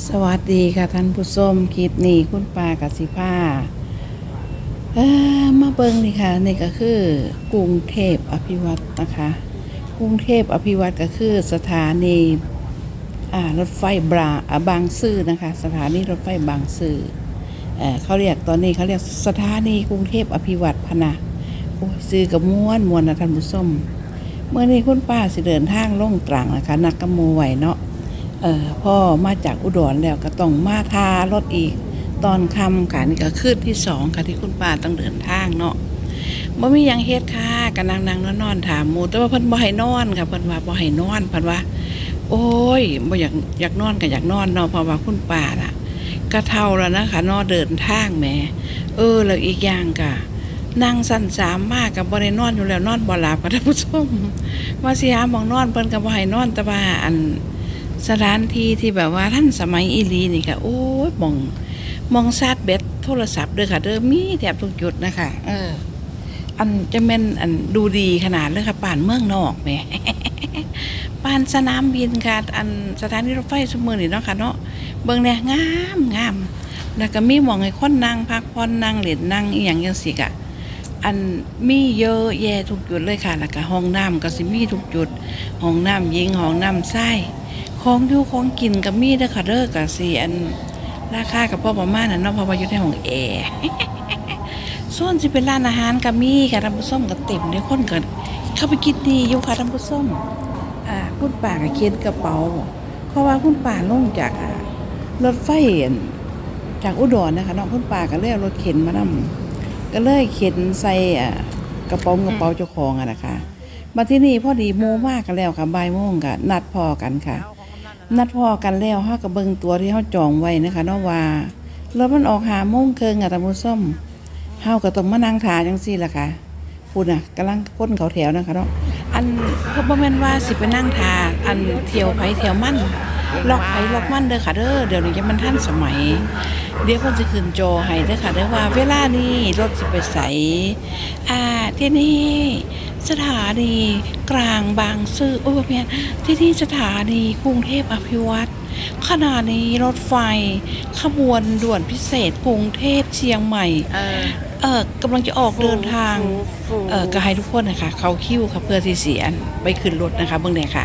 สวัสดีค่ะท่านผู้ชมคลิปนี้คุณปากสิผ้าเออมาเบิ่งนี่ค่ะนี่ก็คือกรุงเทพอภิวัตน์นะคะกรุงเทพอภิวัตน์ก็คือสถานีรถไฟบราบางซื่อนะคะ สถานีรถไฟบางซื่อเอเขาเรียกตอนนี้เขาเรียกสถานีกรุงเทพอภิวัตน์พนะโอ้ยซื้อกับม้วนมวนนะท่านผู้ชมเมื่อนี้คุณป้าสิเดินทางล่งตรังนะคะนักกะโมไหวเนาะ เออพ่อมาจากอุดรแล้วก็ต้องมาทารถอีก ตอนค่ำค่ะนี่ก็คืนที่สองค่ะที่คุณป้าต้องเดินทางเนาะบ่มียังเฮ็ดค่ะก็นั่งนั่งนอนๆถามหมูแต่ว่าเพิ่นบ่ให้นอนค่ะเพิ่นว่าบ่ให้นอนเพิ่นว่า โอ้ยบ่อยากอยากนอนก็อยากนอนเนาะเพราะว่าคุณป้าน่ะก็เฒ่าแล้วนะคะนาะเดินทางแหมเออแล้วอีกอย่างก็นั่งสั่นสามมากกับบ่ได้นอนอยู่แล้วนอนบ่หลับค่ะท่านผู้ชมว่าสิหามองนอนเพิ่นก็บ่ให้นอนแต่ว่าอัน สถานที่ที่แบบว่าท่านสมัยอีหลีนี่ค่ะ โอ้ยมองมองซาดเบ็ดโทรศัพท์เด้อค่ะเด้อมีแถบทุกจุดนะคะเออ อันจะเป็นอันดูดีขนาดเลยค่ะป่านเมืองนอกแหม่ป่านสนามบินค่ะ อันสถานีรถไฟสมือนี่เนาะค่ะเนาะเบิ่งเนี่ยงามงามแล้วก็มีหมองให้คนนั่งพักผ่อนนั่งเล่นนั่งอีหยังจังซี่กะอันมีเยอะแยะทุกจุดเลยค่ะแล้วก็ห้องน้ำก็สิมีทุกจุดห้องน้ำหญิงห้องน้ำชาย ของอยู่ของกินกับมีเด้อค่ะเด้อกับสีอันราคากับพ่อประมาณนั้นเนาะเพราะว่าอยู่ในห้องแอร์ส่วนสิเป็นร้านอาหารกับมีค่ะท่านผู้ชมก็เต็มเด้คนก็เข้าไปกินดีอยู่ค่ะท่านผู้ชมอ่าคุณป่าก็เขียนกระเป๋า เพราะว่าคุณป่าลงจากรถไฟอั่นจากอุดรนะคะเนาะคุณป่าก็เลยเอารถเข็นมานำก็เลยเข็นใส่อ่ากระเป๋ากระเป๋าเจ้าของอะนะคะมาที่นี่พอดีโมมากกันแล้วค่ะบ่ายโมงก็นัดพอกันค่ะ นัดพอกันแล้วเฮาก็เบิ่งตัวที่เฮาจองไว้นะคะเนาะว่ารถมันออกหาโมงครึ่งอะท่านผู้ชมเฮาก็ต้องมานั่งทาจังซี่ล่ะค่ะพูดน่ะกำลังคนเขาแถวนะคะเนาะอันก็บ่แม่นว่าสิไปนั่งทาอันเที่ยวไผเที่ยวมัน ล็อกไผล็อกมันเด้อค่ะเด้อเดี๋ยวนี้จะมันทันสมัย เดี๋ยวเพิ่นสิขึ้นโจอให้เด้อค่ะเด้อว่าเวลานี้รถสิไปไสอ่าที่นี่สถานีกลางบางซื่อโอ้ยบ่แม่นที่ที่สถานีกรุงเทพอภิวัตรขณะนี้รถไฟขบวนด่วนพิเศษกรุงเทพเชียงใหม่ เออ เออกำลังจะออกเดินทาง เออก็ให้ทุกคนนะคะ เขาคิวค่ะเพื่อที่เสียนไปขึ้นรถนะคะเบื้องใดค่ะ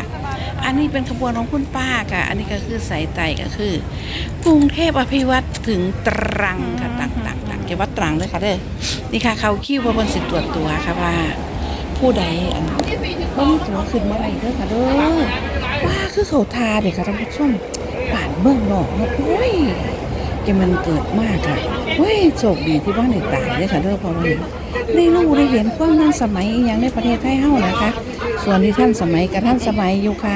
อันนี้เป็นขบวนของคุณป้าค่ะ อันนี้ก็คือสายไตก็คือ กรุงเทพอภิวัตรถึงตรังค่ะต่างต่างต่างจังหวัดตรังเลยค่ะเด้อนี่ค่ะเขาคิวเพราะบนสิตรวจตัวค่ะว่า ผู้ใดอันบ่มีตัวขึ้นมาไหนเด้อค่ะเด้อว่าคือเขาทาเด็กค่ะท่านผู้ชมป่านเมืองนอกเนาะโอ้ยแกมันเกิดมากค่ะเฮ้ยโชคดีที่ว่าในตายเด้อค่ะเด้อเพราะว่าได้รู้ได้เห็นความทันสมัยอย่างในประเทศไทยเฮานะคะ ส่วนที่ท่านสมัยกับท่านสมัยอยู่ค่ะ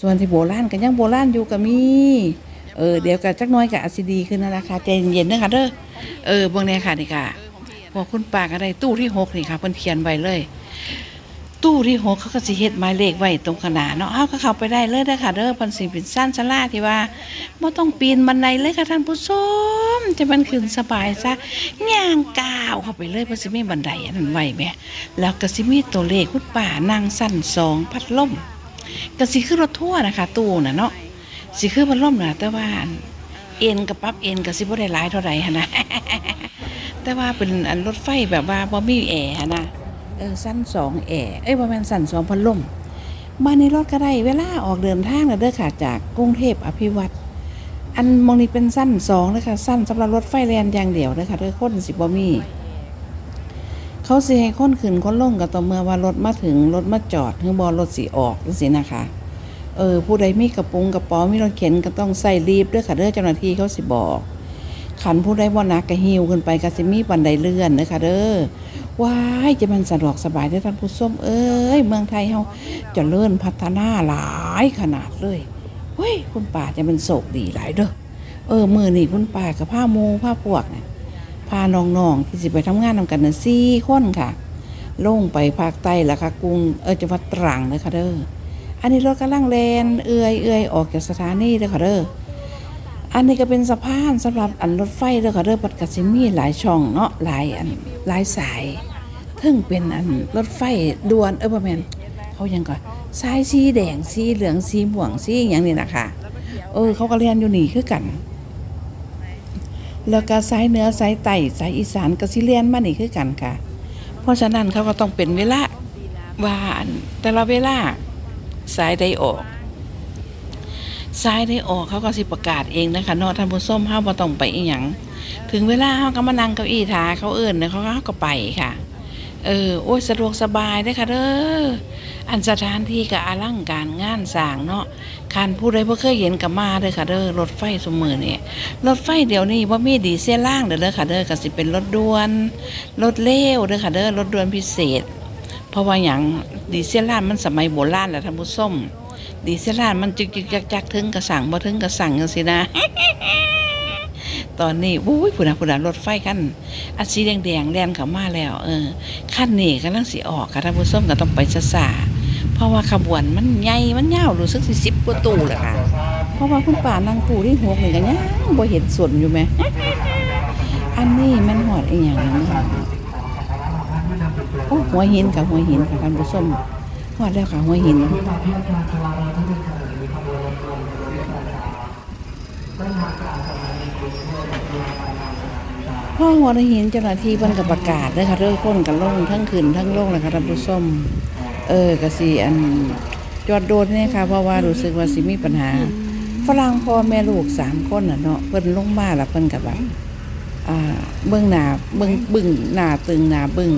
ส่วนที่โบราณกับยังโบราณอยู่กับมีเออเดี๋ยวกับจักน้อยกับอาจสิดีขึ้นนั่นแหละค่ะใจเย็นๆนะค่ะเด้อเออเบิ่งใน่ค่ะนี่ค่ะพวกคุณป้าก็ได้ตู้ที่หกนี่ค่ะเพิ่นเขียนไว้เลย ตู้ที่หกเขาก็สิเฮ็ดหมายเลขไว้ตรงขนาดเนาะเฮาก็เข้าไปได้เลยเด้อค่ะเด้อเพิ่นสิเป็นสั้นสลาที่ว่าบ่ต้องปีนบันไดเลยค่ะท่านผู้ชมจะมันขึ้นสบายซะย่างก้าวเข้าไปเลยเพิ่นสิมีบันไดอันนั้นไว้แหมแล้วก็สิมีตัวเลขคุณป้านั่งสั้นสองพัดลมก็สิคือรถทัวร์นะคะ ตู้น่ะเนาะสิคือพัดลมน่ะแต่ว่าเอ็นกับปรับเอ็นก็สิบ่ได้หลายเท่าใดหันนะแต่ว่าเป็นอันรถไฟแบบว่าบ่มีแอร์นะ เออสั้นสองแอเอ้ยบ่แม่นสั้นสองพัดลมมาในรถก็ได้เวลาออกเดินทางน่ะเด้อค่ะจากกรุงเทพอภิวัตรอันมองนี้เป็นสั้นสองนะคะสั้นสำหรับรถไฟแลนอย่างเดียวเด้อค่ะเด้อคนสิบ่มีเขาสิให้คนขึ้นคนลงก็ต่อเมื่อว่ารถมาถึงรถมาจอดถึงบ่รถสิออกจังซี่นะคะเออผู้ใดมีกระปุงกระป๋ามีรถเข็นก็ต้องใส่รีบเด้อค่ะเด้อเจ้าหน้าที่เขาสิบอกขันผู้ใดบ่หนักก็หิวขึ้นไปก็สิมีบันไดเลื่อนเด้อค่ะเด้อ ว้ายจะมันสะดวกสบายได้ท่านผู้ชมเอ้ยเมืองไทยเฮาเจริญพัฒนาหลายขนาดเลยเฮ้ยคุณป้าจะเป็นโศกดีหลายเด้อเออมือนี้คุณป้ากับผ้ามูผ้าพวกเนี่ยพาน้องๆที่สิไปทำงานนำกันน่ะ4คนค่ะ ลงไปภาคใต้แล้วค่ะกรุงเออจังหวัดตรังเด้อค่ะเด้ออันนี้รถกำลังแลนเอื้อยเอื้อยออกจากสถานีเด้อค่ะเด้อ อันนี้ก็เป็นสะพานสำหรับอันรถไฟเด้อค่ะเด้อปัดกัสิมีหลายช่องเนาะหลายอันหลายสายถึงเป็นอันรถไฟด่วนเออบ่แม่นเขายังก่อนสายสีแดงสีเหลืองสีม่วงสีอย่างนี้นะคะเออเขาก็เรียนอยู่นี่คือกัน แล้วก็สายเหนือสายใต้สายอีสานก็สิเรียนมานี่คือกันค่ะ เพราะฉะนั้นเขาก็ต้องเป็นเวลาว่าแต่ละเวลาสายใดออก สายได้ออกเขาก็สิประกาศเองนะคะเนาะท่านผู้ชมเฮาบ่ต้องไปอีหยังถึงเวลาเฮาก็มานั่งเก้าอี้ทาเขาเอิ้นเนี่ยเขาเฮาก็ไปค่ะ เออโอ้ยสะดวกสบายเด้ค่ะเด้ออันสถานที่ก็อลังการงานสร้างเนาะคันผู้ใดบ่เคยเห็นก็มาเด้อค่ะเด้อรถไฟซุมื้อนี่รถไฟเดี๋ยวนี้บ่มีดีเซลล่างเด้อเด้อค่ะเด้อก็สิเป็นรถด่วนรถเร็วเด้อค่ะเด้อรถด่วนพิเศษ เพราะว่าหยังดีเซลล่างมันสมัยโบราณแหละท่านผู้ชม ดีเซลล่านมันจึกจึกจักจักถึงกระสั่งบ่ถึงกระสั่งจังสินะ ตอนนี้อุ้ยผู้น่ะผู้น่ะรถไฟคันอันสีแดงๆแล่นเขามาแล้ว เออคันนี้กำลังสิออกค่ะท่านผู้ชมก็ต้องไปช้าเพราะว่าขบวนมันใหญ่มันยาวรู้สึกสิ10กว่าตู้แหละค่ะ เพราะว่าคุณป่านั่งตู้ที่หกนี่ก็ยังบ่เห็นส่วนอยู่ไหมอันนี้มันหอดอีหยังนี่เนาะโอ้หัวหินค่ะหัวหินค่ะท่านผู้ชม หอดแล้วค่ะหัวหินพ่อหัวหินเจ้าหน้าที่เพิ่นก็ประกาศเด้ค่ะเรื่องคนกันล่งทั้งคืนทั้งลงเลยค่ะท่านผู้ชมเออก็สิอันจอดโดนเนี่ยค่ะเพราะว่ารู้สึกว่าสิมีปัญหาฝรั่งพ่อแม่ลูกสามคนน่ะเนาะเพิ่นลงมาแล้วเพิ่นก็แบบเบิ่งหน้าเบิ่งบึ้งหน้าตึงหน้าบึ้ง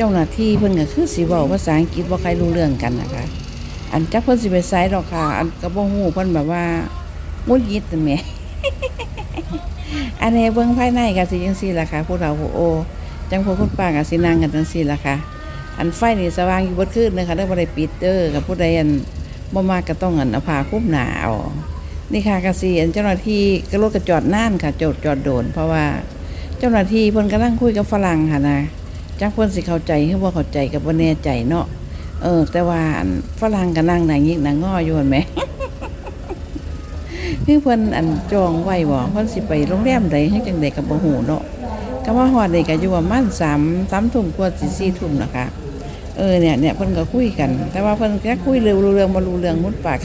เจ้าหน้าที่เพิ่นก็คือสิเว้าภาษาอังกฤษบ่ใครรู้เรื่องกันนะคะ อันจักเพิ่นสิไปไสดอกค่ะ อันก็บ่ฮู้เพิ่นแบบว่ามุดยิดนั่นแหมอันนี้เบิ่งภายในก็สิจังซี่ล่ะค่ะผู้เฒ่าผู้โอจังพวกคุณป้าก็สินั่งกันจังซี่ล่ะค่ะ อันไฟนี่สว่างอยู่เบิดคืนเลยค่ะเด้อบ่ได้ปิดเด้อกับผู้ใดอันบ่มากก็ต้องอันเอาผ้าคลุมหน้าเอานี่ค่ะก็สิอันเจ้าหน้าที่ก็รถก็จอดนานค่ะจอดจอดโดน เพราะว่าเจ้าหน้าที่เพิ่นกำลังคุยกับฝรั่งค่ะนะ จักเพิ่นสิเข้าใจหรือบ่เข้าใจก็บ่แน่ใจเนาะเออ แต่ว่าฝรั่งก็นั่งหน้ายิกนางออยู่หั่นแหมคือเพิ่นอันจองไว้บ่เพิ่นสิไปโรงแรมใดให้จังไดก็บ่ฮู้เนาะก็ว่าฮอดนี่ก็อยู่ประมาณ3 3ทุ่มกว่าสิ4ทุ่มนะคะเออเนี่ยเนี่ยเพิ่นก็คุยกัน แต่ว่าเพิ่นแค่คุยเรื่องรู้เรื่องบ่รู้เรื่องมุดปาก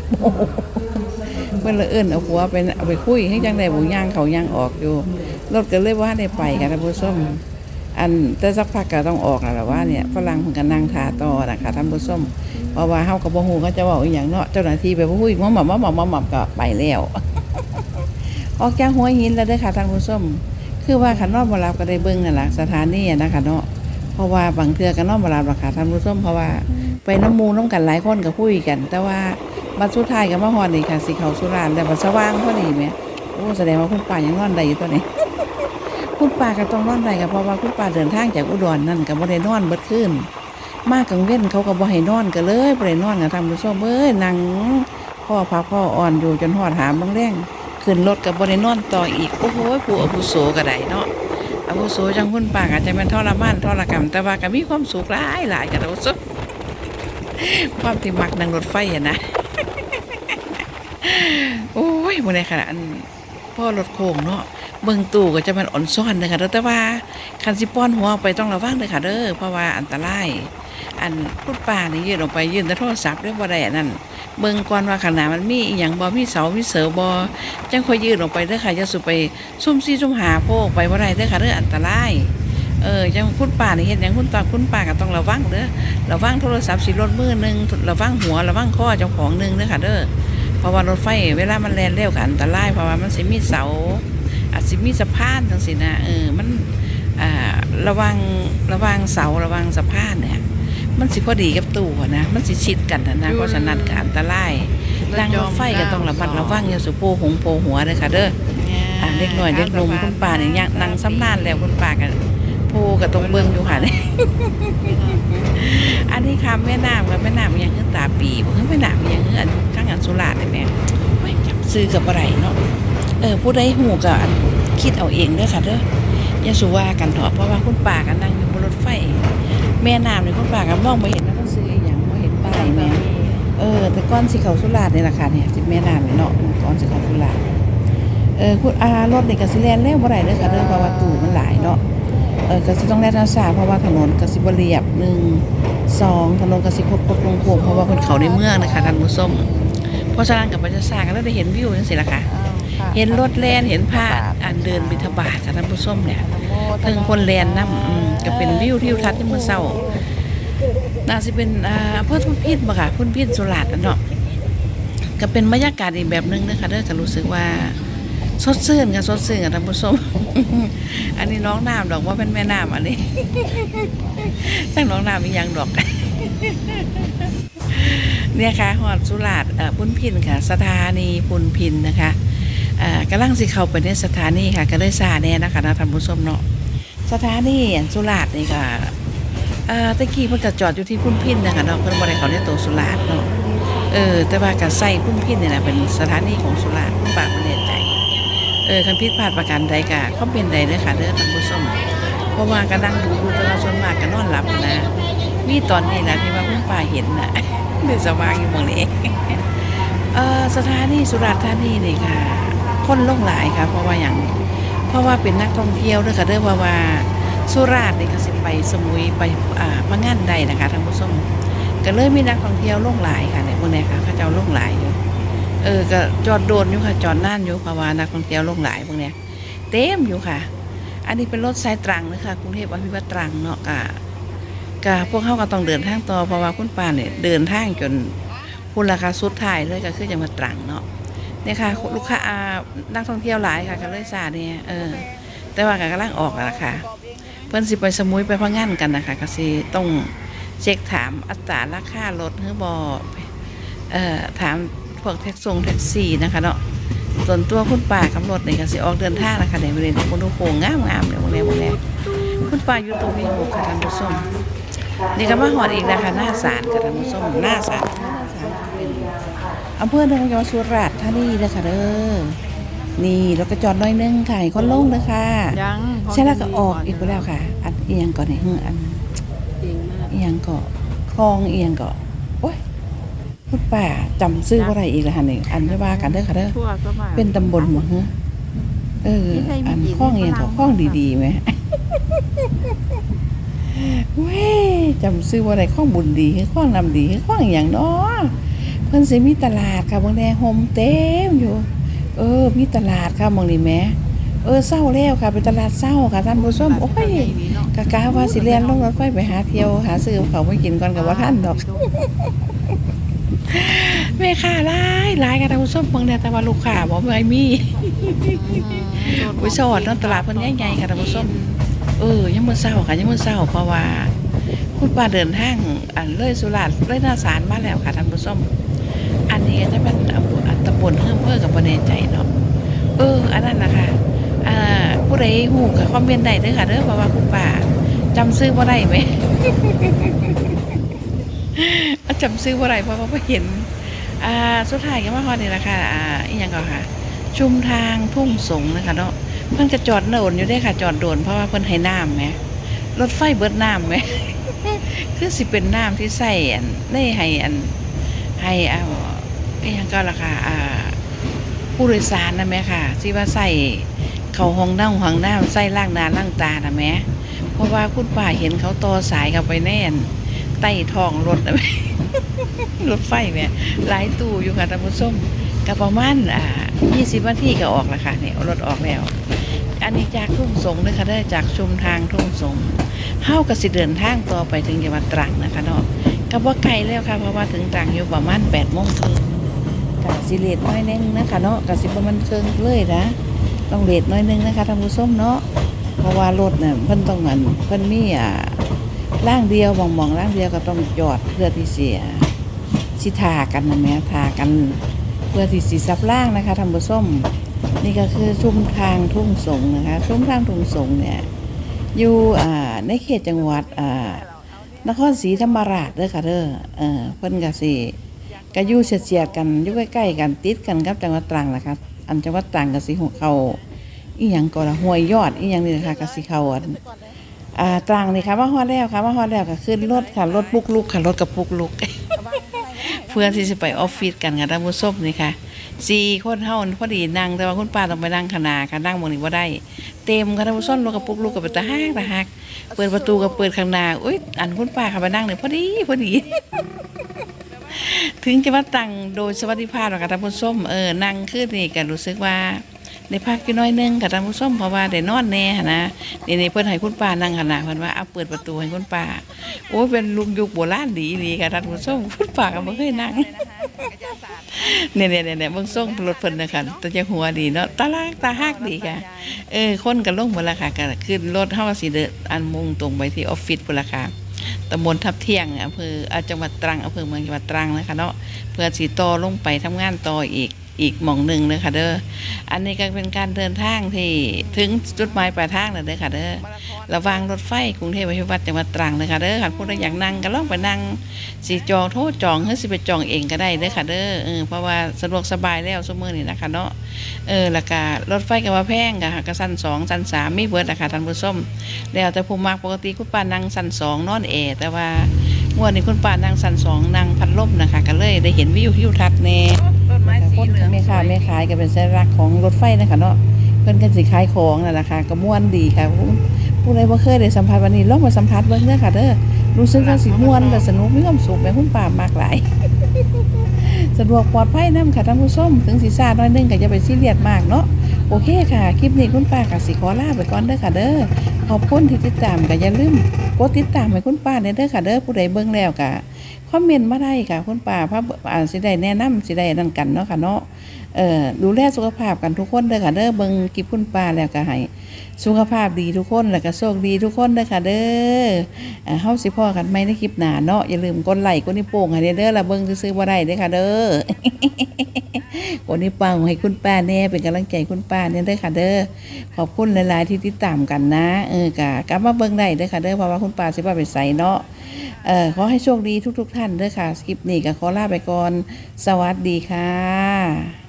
เพิ่นเลยเอิ้นเอาหัวไปเอาไปคุยให้จังไดบ่ย่างเขาย่างออกอยู่รถก็เลยว่าได้ไปค่ะท่านผู้ชม อันแต่สักพักก็ต้องออกแล้วล่ะว่าเนี่ยฝรั่งเพิ่นก็นั่งทาต่อนะคะท่านผู้ชมเพราะว่าเฮาก็บ่ฮู้เขาจะเว้าอีหยังเนาะเจ้าหน้าที่ไปบ่ฮู้หมอหมอหมอหมอหมอหมอก็ไปแล้วออกจากหัวหินแล้วเด้ค่ะท่านผู้ชมคือว่าคันนอนบ่หลับก็ได้เบิ่งนั่นแหละสถานีนะคะเนาะเพราะว่าบางเทื่อก็นนอนบ่หลับล่ะค่ะท่านผู้ชมเพราะว่าไปน้ำมูน้ำกันหลายคนก็คุยกัน แต่ว่าบัดสุดท้ายก็มาฮอดนี่ค่ะสิเขาสุรานแล้วบัดสว่างพอดีแหมโอ้แสดงว่าคุณป้ายังนอนได้อยู่ตัวนี้ คุณป้าก็ต้องนอนได้ก็เพราะว่าคุณป้าเดินทางจากอุดรนั่นก็บ่ได้นอนเบิดคืนมากกังเว้นเขาก็บ่ให้นอนก็เลยบ่ได้นอนกับทำผู้ชมเอ้ยนั่งพ่อพักพ่ออ่อนอยู่จนหอดหามบางแรงขึ้นรถก็บ่ได้นอนต่ออีก โอ้โหผู้อาวุโสก็ได้เนาะอาวุโสจังคุณป้าก็จจะเป็นทรมานทรกรรม แต่ว่าก็มีความสุขหลายหลายกับเราสุดความที่มักนั่งรถไฟอะนะโอ้ยบ่ไดขนาดพ่อรถโค้งเนาะ เบิ่งตู้ก็จะมันอ่อนซ่อนเด้อค่ะเด้อแต่ว่าคันสิป้อนหัวไปต้องระวังเด้อค่ะเด้อเพราะว่าอันตราย อันพูดป่านี่ยืนออกไปยืนแต่โทรศัพท์เรื่องบ่ได้อันนั่นเบิ่งก่อนว่าขางหนาดมันมีอีหยังบ่มีเสามีเสือบ่จังค่อยยืนออกไปเด้อค่ะอย่าสุไปซุ่มซี่ซุ่มหาโพกไปบ่ได้เด้อค่ะเด้ออันตรายเออจังคุณป่านี่เฮ็ดหยังคุณตาคุณป่าก็ต้องระวังเด้อระวังโทรศัพท์สิรถมือหนึ่งระวังหัวระวังคอเจ้าของหนึ่งเด้อค่ะเด้อเพราะว่ารถไฟเวลามันแล่นเร็วก็อันตรายเพราะว่ามันสิมีเสา อาจสิมีสะพานจังซี่นะเออมันอ่าระวังระวังเสาระวังสะพานเนี่ยมันสิพอดีกับตู้อะนะมันสิชิดกันอะนะเพราะฉะนั้นก็อันตรายรางรถไฟก็ต้องระมัดระวังอย่าสุโปหงโปหัวเด้อค่ะเด้ออ่าเด็กหน่อยเด็กหนุ่มคุณป้าเนี่ยยังนั่งซ้ำนานแล้วคุณป้ากันโพกับตรงเบิ้งอยู่ค่ะเนี่ยอันนี้ค่ะแม่น้ำกับแม่น้ำยังคือตาปีบ่คือแม่น้ำยังคืออันข้างอันสุราษฎร์ได้แม่ไม่จับซื้อกับอะไรเนาะ เออผู้ใดหูก็อันคิดเอาเองเด้อค่ะเด้ออย่าสุว่ากันเถอะเพราะว่าคุณป้ากันนั่งอยู่บนรถไฟ แม่น้ำนี่คุณป้าก็มองไม่เห็นนะมันซื้ออย่างไม่เห็นป้ายแม่เออ แต่ก้อนสีเขาสุราษฎร์นี่แหละค่ะเนี่ยสิแม่น้ำนี่เนาะก้อนสีเขาสุราเออคุณอารถนี่ก็สิแลนเร็วบ่ได้เด้อค่ะเด้อเพราะว่าตู้มันหลายเนาะเออก็สิต้องแล่นช้าๆเพราะว่าถนนก็สิบเรียบหนึ่งสองถนนก็สิคดๆโค้งเพราะว่าเพิ่นเขาในเมืองนะคะท่านผู้ชมเพราะฉะนั้นกับบรรยากาศก็ได้เห็นวิวจังซี่ล่ะค่ะ เห็นรถแล่นเห็นพระอันเดินบิณฑบาตค่ะท่านผู้ชมเนี่ยเพิ่งคนแล่นนำก็เป็นวิวทิวทัศน์ที่มื้อเช้าน่าสิเป็นอ่าอำเภอพุ่นพินบ่ค่ะพุ่นพินสุราษฎร์อะเนาะก็เป็นบรรยากาศอีกแบบหนึงนะคะเด้อก็รู้สึกว่าสดชื่นค่ะสดชื่นค่ะท่านผู้ชมอันนี้น้องน้ำดอกว่าเป็นแม่น้ำอันนี้จังน้องน้ำอีหยังดอก เนี่ยค่ะหอดสุราษฎร์เอ่อพุนพินค่ะ สถานีพุนพินนะคะเอ่อกำลังสิเข้าไปในสถานีค่ะ ก็เลยซาแน่นะคะนะท่านผู้ชมเนาะสถานีสุราษฎร์นี่ก็เอ่อตะกี้เพิ่นก็จอดอยู่ที่พุ่นพินนะคะเนาะเพิ่นบ่ได้เข้าในตัวสุราษฎร์เนาะเออแต่ว่าก็ใส่พุ่นพินนี่แหละเป็นสถานีของสุราษฎร์คุณป้าบ่แน่ใจเออคันผิดพลาดประการใดก็คอมเมนต์ใดเด้อค่ะเด้อท่านผู้ชมเพราะว่าก็นั่งดูดูแต่ว่าส่วนมากก็นอนหลับนะมีตอนนี้แหละที่ว่าคุณป้าเห็นน่ะเดือสว่างอยู่หมองนี้เออสถานีสุราษฎร์ธานีนี่ค่ะ คนลงหลายค่ะ เพราะว่าอย่างเพราะว่าเป็นนักท่องเที่ยวด้วยค่ะเด้อเพราว่าสุราษฎร์นี่ก็สิไปสมุยไปอ่าพังงานใดนะคะท่านผู้ชมก็เลยมีนักท่องเที่ยวลงหลายค่ะเนี่ยพวกนี้ค่ะเขาเจ้าลงหลายอยู่เออก็จอดโดนอยู่ค่ะจอดน่านอยู่เพราะว่านักท่องเที่ยวลงหลายพวกเนี้ยเต็มอยู่ค่ะ อันนี้เป็นรถสายตรังนะคะกรุงเทพอภิวัตรตรังเนาะกะก็พวกเขาก็ต้องเดินทางต่อเพราะว่าคุณป้าเนี่ยเดินทางจนพูนราคาสุดท้ายเลยก็คือจังหวัดตรัง เนี่ยค่ะลูกค้านักท่องเที่ยวหลายค่ะก็เลยซาเนี่ยเออแต่ว่าก็กำลังออกแล้วล่ะค่ะ เพิ่อนสิไปสมุยไปพังงานกันนะคะก็สิต้องเช็คถามอัตราราคารถหรือบอเอ่อถามพวกแท็กซี่แท็กซี่นะคะเนาะส่วนตัวคุณป้าขับรถนี่ก็สิออกเดินทางนะคะเนี่ยบริเวณคนดูโค้งงามๆเนี่ยวกนี้วกนี้คุณป้าอยู่ตรงนี้หกค่ะท่านผู้ชมนี่ก็มาหอดอีกนะคะหน้าศาลค่ะท่านผู้ชมหน้าศาลหน้าศาลเป็น อำเภอเมืองจังหวัดสุราษฎร์ธานีเลยค่ะเด้อนี่เราก็จอดหน้อยนึงค่ะให้คนลงเลยค่ะยังใช่แล้วก็ออกอีกไปแล้วค่ะ อันเอียงก่อนนี่อันเก่งมากเอียงก็คลองเอียงก็โอ้ยพูดป่าจำซื้อว่าอะไรอีกแล้วค่ะนี่อันไม่ว่ากันเด้อค่ะเด้อทั่วก็มาเป็นตำบลหมดฮะเออไม่ใช่มีอันอีกคล้องเอียงก็ฝรั่งคล้องดีๆไหมเว้ยจำซื้อว่าอะไรคล้องบุญดีคือคล้องนำดีคือคล้องอหย่างเนาะเพิ่นสิมีตลาดค่ะบางแดโฮมเต็มอยู่ เออ มีตลาดค่ะมองนี่แหม่เออเศร้าแล้วค่ะเป็นตลาดเศร้าค่ะท่านผู้ชมโอ้ยกะกาว่าสิเรียนลงรถไฟไปหาเที่ยวหาซื้อเขาวไปกินก่อนกับว่าท่านดอกแม่ค้าหลายหลายค่ะท่านผู้ชมเบิ่งแต่ว่าลูกค้าบ่ไม่มีไปสอดเนาะตลาดเพิ่นใหญ่ๆค่ะท่านผู้ชมเออยังมื้อเช้าค่ะยังมื้อเช้าเพราะว่าคุณป้าเดินทางอันเลยสุราษฎร์เลยหน้าศาลมาแล้วค่ะท่านผู้ชมอั นนี้ก็จะเป็นอำเภออันตำบลเฮือมเพื่อกับบ่แน่ใจเนาะเออ อันนั้นนะค่ะอ่าผู้ใดฮู้ก็คอมเมนต์ได้เด้อค่ะเด้อเพราะว่าคุณป้าจำชื่อบ่ได้ไหมจำชื่อบ่ได้เพราะว่าบ่เห็นอ่าสุดท้ายก็มาฮอดนี่แหละค่ะอ่าอีหยังก็ค่ะ ชุมทางทุ่งสงนะคะเนาะเพิ่นก็จอดโดนอยู่ได้ค่ะ จอดโดนเพราะว่าเพิ่นให้น้ำแหมรถไฟเบิดน้ำแหมคือสิเป็นน้ำที่ใส่อันได้ให้อันให้อ่า อียังก็ล่ะค่ะอ่าผู้โดยสารนะแม่ค่ะที่ว่าใส่เขาห้องน้ำห้องน้ำใส่ล่างนาล่างตานะแม่เพราะว่าคุณป้าเห็นเขาต่อสายเข้าไปแน่นใต้ท้องรถนะแม่รถไฟแม่หลายตู้อยู่ค่ะท่านผู้ชมก็ประมาณอ่า20นาทีก็ออกแล้วค่ะเนี่ยรถออกแล้ว อันนี้จากทุ่งสงเลยค่ะได้จากชุมทางทุ่งสงเฮาก็สิเดินทางต่อไปถึงจังหวัดตรังนะคะเนาะก็บ่ไกลแล้วค่ะเพราะว่าถึงตรังอยู่ประมาณ8โมงครึ่ง ก็สิเลทน้อยนึงนะคะเนาะก็สิบมันครึ่งเลยนะต้องเลทน้อยนึงนะคะท่านผู้ชมเนาะเพราะว่ารถน่ะเพิ่นต้องอันเพิ่นมีอ่าร่างเดียวมองๆร่างเดียวก็ต้องจอดเพื่อที่เสียสิทากันนะแม่ทากันเพื่อที่สิซับล่างนะคะท่านผู้ชมนี่ก็คือชุมทางทุ่งสงนะคะชุมทางทุ่งสงเนี่ยอยู่อ่าในเขตจังหวัดอ่านครศรีธรรมราชเด้อค่ะเด้อเออเพิ่นก็สิ ก็อยู่เฉียดๆกันอยู่ใกล้ๆกันติดกันกับจังหวัดตรังนะคะอันจังหวัดตรังก็สิหัวเขาอีหยังก็ละห้วยยอดอีหยังนี่นะคะก็สิเขาอันอ่าตรังนี่ค่ะมาฮอดแล้วค่ะมาฮอดแล้วก็ขึ้นรถค่ะรถปุกลุกค่ะรถกับปุกลุก เพื่อที่จะไปออฟฟิศกันค่ะท่านผู้ชมนี่ค่ะสี่คนเท่าพอดีนั่งแต่ว่าคุณป้าต้องไปนั่งขนาค่ะนั่งบนนี้ว่าได้ เต็มค่ะท่านผู้ชมรถกระปุกลูกกับตาฮักตาฮักเปิดประตูกับเปิดข้างหน้าอุ้ยอันคุณป้าค่ะไปนั่งเนี่ยพอดีพอดี ถึงจะว่าตั้งโดยสวัสดิภาพหรอกค่ะท่านผู้ชมเออนั่งขึ้นนี่ก็รู้สึกว่าได้พักอยู่น้อยหนึงค่ะท่านผู้ชมเพราะว่าได้นอนแน่หั้นนะนี่นี่เพิ่นให้คุณป้านั่งขนาดเพิ่นว่าเอาเปิดประตูให้คุณป้าโอ้ยเป็นลุงยุคโบราณดีดีค่ะท่านผู้ชมคุณป้าก็บ่เคยนั่งเนี่ยเนี่ยเนี่ยเนี่ยเบิ่งส่งรถเพิ่นนะคะแตัวจะหัวดีเนาะตาลากตาฮักดีค่ะ เออคนก็ลงหมดและค่ะก็ขึ้นรถเฮาสิเดินอันมุ่งตรงไปที่ออฟฟิศพุ่นละค่ะ ตำบลทับเที่ยงอำเภออจังหวัดตรังอำเภอเมืองจังหวัดตรังนะคะเนาะเพื่อสิต่อลงไปทำงานต่ออีก อีกหม่องหนึ่งเลยค่ะเด้อ อันนี้ก็เป็นการเดินทางที่ถึงจุดหมายปลายทางแล้วเด้อค่ะเด้อ ระวางรถไฟกรุงเทพอภิวัตจังหวัดตรังเลยค่ะเด้อค่ะผู้ใดอยากนั่งก็ลองไปนั่งสิจองโทรจองหรือสิไปจองเองก็ได้เด้อค่ะเด้อเออเพราะว่าสะดวกสบายแล้วซุมื้อนี้นะคะเนาะ เออแล้วก็รถไฟก็ว่าแพงก็ก็สั้นสองสั้นสามมีเบิดนะคะท่านผู้ชมแล้วแต่ผู้มักปกติคุณป้านั่งสั้นสองนอนแอแต่ว่างวดนี้คุณป้านั่งสั้นสองนั่งพัดลมนะคะก็เลยได้เห็นวิวทิวทัศน์แน่ ต้นไม้สีเหลืองแม่ค้าแม่ขายก็เป็นสัญลักษณ์ของรถไฟนะคะเนาะเพิ่นก็สิขายของนั่นแหละค่ะก็ม่วนดีค่ะผู้ผู้ใดบ่เคยได้สัมผัสวันนี้ลองมาสัมผัสเบิ่งเด้อค่ะเด้อรู้สึกว่าสิม่วนและสนุกมีความสุขแม่คุณป้ามากหลายสะดวกปลอดภัยนํค่ะท่านผู้ชมถึงสิซ่าน้อยหนึงก็อย่าไปซีเรียสมากเนาะโอเคค่ะ คลิปนี้คุณป้าก็สิขอลาไปก่อนเด้อค่ะเด้อขอบคุณที่ติดตามก็อย่าลืมกดติดตามให้คุณป้าเด้อค่ะเด้อผู้ใดเบิ่งแล้วก็ คอมเมนต์มาได้ค่ะคุณป้าพระอ่าสิได้แนะนำสิได้นั่นกันเนาะค่ะเนาะเอ่อดูแลสุขภาพกันทุกคนเด้อค่ะเด้อเบิ่งคลิปคุณป้าแล้วก็ให้สุขภาพดีทุกคนแล้วก็โชคดีทุกคนเด้อค่ะเด้ออ่าเฮาสิพ้อกันใหม่ในคลิปหน้าเนาะอย่าลืมกดไลค์กดนิ้วโป้งให้เด้อละเบิ่งซื่อบ่ได้เด้อค่ะเด้อวันนี้ปังให้คุณป้าแน่เป็นกำลังใจคุณป้าเนี่ยเด้อค่ะเด้อขอบคุณหลายๆที่ติดตามกันนะเออกะกลับมาเบิ่งได้เด้อค่ะเด้อเพราะว่าคุณป้าสิว่าไปใส่เนาะ เออขอให้โชคดีทุก ๆ ท่านเด้อค่ะ คลิปนี้ก็ขอลาไปก่อน สวัสดีค่ะ